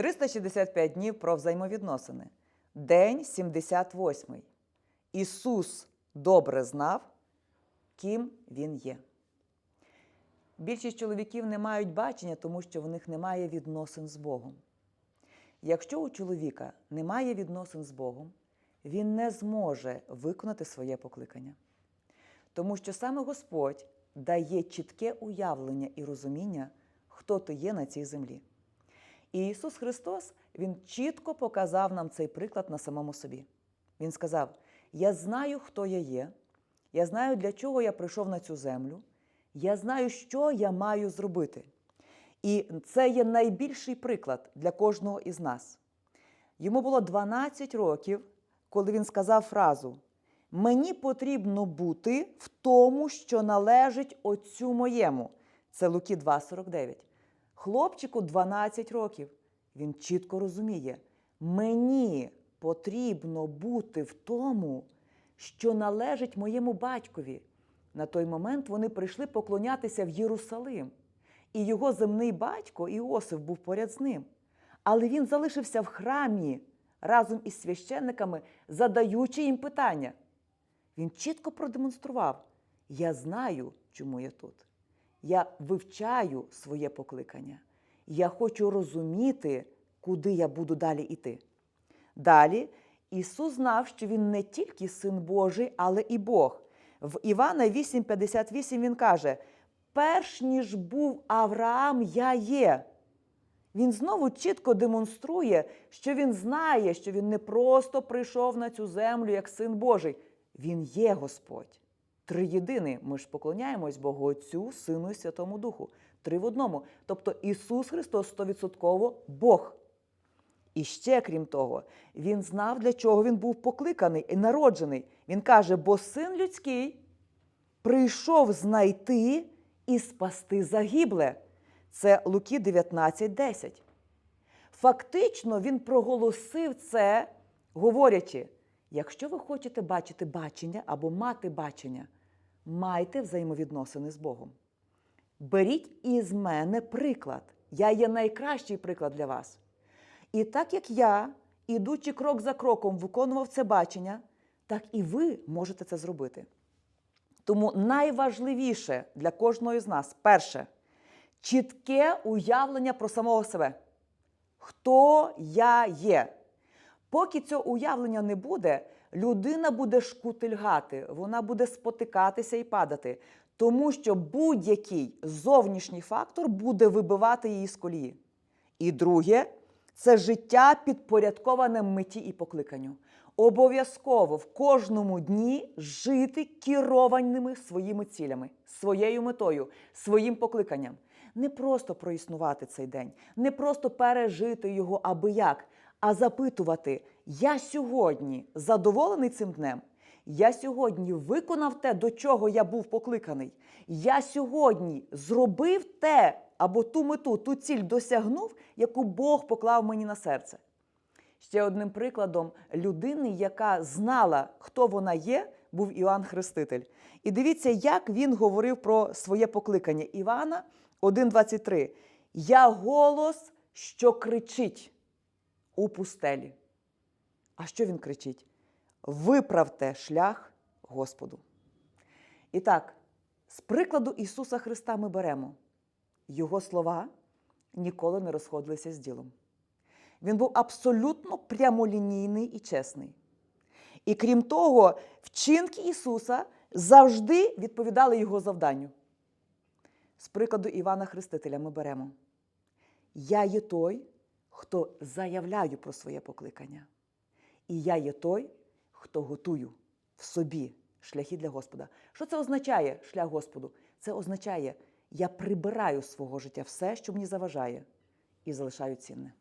365 днів про взаємовідносини. День 78. Ісус добре знав, ким Він є. Більшість чоловіків не мають бачення, тому що в них немає відносин з Богом. Якщо у чоловіка немає відносин з Богом, він не зможе виконати своє покликання. Тому що саме Господь дає чітке уявлення і розуміння, хто ти є на цій землі. І Ісус Христос Він чітко показав нам цей приклад на самому собі. Він сказав: Я знаю, хто я є, я знаю, для чого я прийшов на цю землю, я знаю, що я маю зробити. І це є найбільший приклад для кожного із нас. Йому було 12 років, коли він сказав фразу: Мені потрібно бути в тому, що належить отцю моєму. Це Луки 2,49. Хлопчику 12 років. Він чітко розуміє, мені потрібно бути в тому, що належить моєму батькові. На той момент вони прийшли поклонятися в Єрусалим, і його земний батько Іосиф був поряд з ним. Але він залишився в храмі разом із священниками, задаючи їм питання. Він чітко продемонстрував: я знаю, чому я тут. Я вивчаю своє покликання. Я хочу розуміти, куди я буду далі йти. Далі Ісус знав, що Він не тільки Син Божий, але і Бог. В Івана 8,58 він каже: перш ніж був Авраам, я є. Він знову чітко демонструє, що він знає, що він не просто прийшов на цю землю як син Божий. Він є Господь. Триєдиний. Ми ж поклоняємось Богу Отцю, Сину і Святому Духу. Три в одному. Тобто Ісус Христос стовідсотково Бог. І ще, крім того, він знав, для чого він був покликаний і народжений. Він каже: бо син людський прийшов знайти і спасти загибле. Це Луки 19.10. Фактично, він проголосив це, говорячи: якщо ви хочете бачити бачення або мати бачення, майте взаємовідносини з Богом. Беріть із мене приклад. Я є найкращий приклад для вас. І так як я, ідучи крок за кроком, виконував це бачення, так і ви можете це зробити. Тому найважливіше для кожного з нас перше чітке уявлення про самого себе. Хто я є? Поки цього уявлення не буде, людина буде шкутильгати, вона буде спотикатися і падати, тому що будь-який зовнішній фактор буде вибивати її з колії. І друге це життя підпорядковане митті і покликанню. Обов'язково в кожному дні жити керованими своїми цілями, своєю метою, своїм покликанням. Не просто проіснувати цей день, не просто пережити його аби як, а запитувати: я сьогодні задоволений цим днем? Я сьогодні виконав те, до чого я був покликаний. Я сьогодні зробив те або ту мету, ту ціль досягнув, яку Бог поклав мені на серце. Ще одним прикладом людини, яка знала, хто вона є, був Іоанн Хреститель. І дивіться, як він говорив про своє покликання. Івана 1,23. Я голос, що кричить у пустелі. А що він кричить? Виправте шлях Господу. І так, з прикладу Ісуса Христа ми беремо. Його слова ніколи не розходилися з ділом. Він був абсолютно прямолінійний і чесний. І крім того, вчинки Ісуса завжди відповідали Його завданню. З прикладу Івана Хрестителя ми беремо: Я є той, хто заявляю про своє покликання. І я є той, хто готую в собі шляхи для Господа. Що це означає шлях Господу? Це означає, я прибираю з свого життя все, що мені заважає, і залишаю цінне.